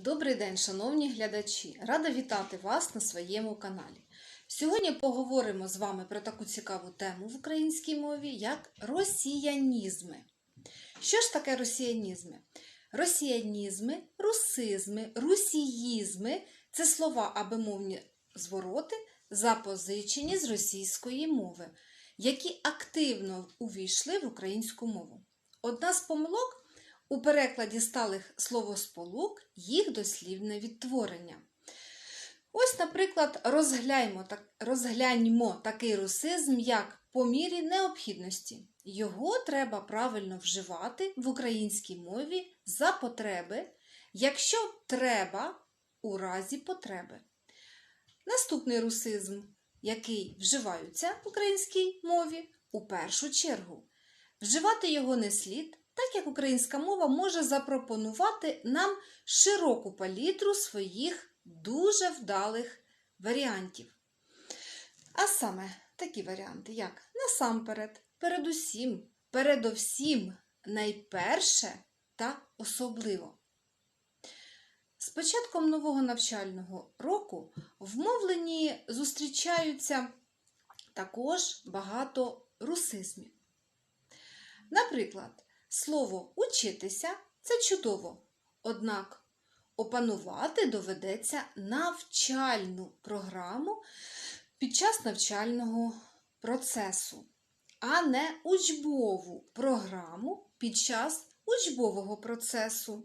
Добрий день, шановні глядачі! Рада вітати вас на своєму каналі. Сьогодні поговоримо з вами про таку цікаву тему в українській мові, як росіянізми. Що ж таке росіянізми? Росіянізми, русизми, русіїзми це слова або мовні звороти, запозичені з російської мови, які активно увійшли в українську мову. Одна з помилок у перекладі сталих словосполук їх дослівне відтворення. Ось, наприклад, розгляньмо, так, розгляньмо такий русизм, як по мірі необхідності. Його треба правильно вживати в українській мові за потреби, якщо треба у разі потреби. Наступний русизм, який вживаються в українській мові, у першу чергу. Вживати його не слід, так як українська мова може запропонувати нам широку палітру своїх дуже вдалих варіантів. А саме такі варіанти, як насамперед, передусім, передовсім, найперше та особливо. З початком нового навчального року в мовленні зустрічаються також багато русизмів. Наприклад, слово учитися це чудово, однак опанувати доведеться навчальну програму під час навчального процесу, а не учбову програму під час учбового процесу.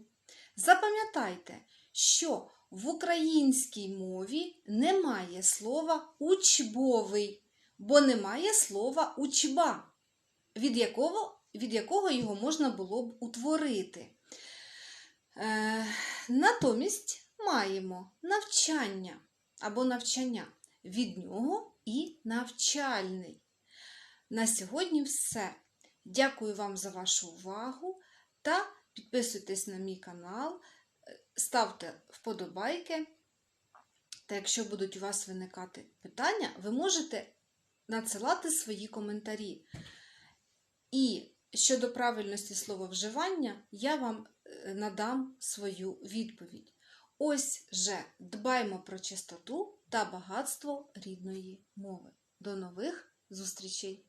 Запам'ятайте, що в українській мові немає слова учбовий, бо немає слова учба, від якого, від якого його можна було б утворити. Е, натомість маємо навчання або навчання. Від нього і навчальний. На сьогодні все. Дякую вам за вашу увагу та підписуйтесь на мій канал, ставте вподобайки. Та якщо будуть у вас виникати питання, ви можете надсилати свої коментарі. І щодо правильності слововживання, я вам е, надам свою відповідь. Ось же дбаймо про чистоту та багатство рідної мови. До нових зустрічей!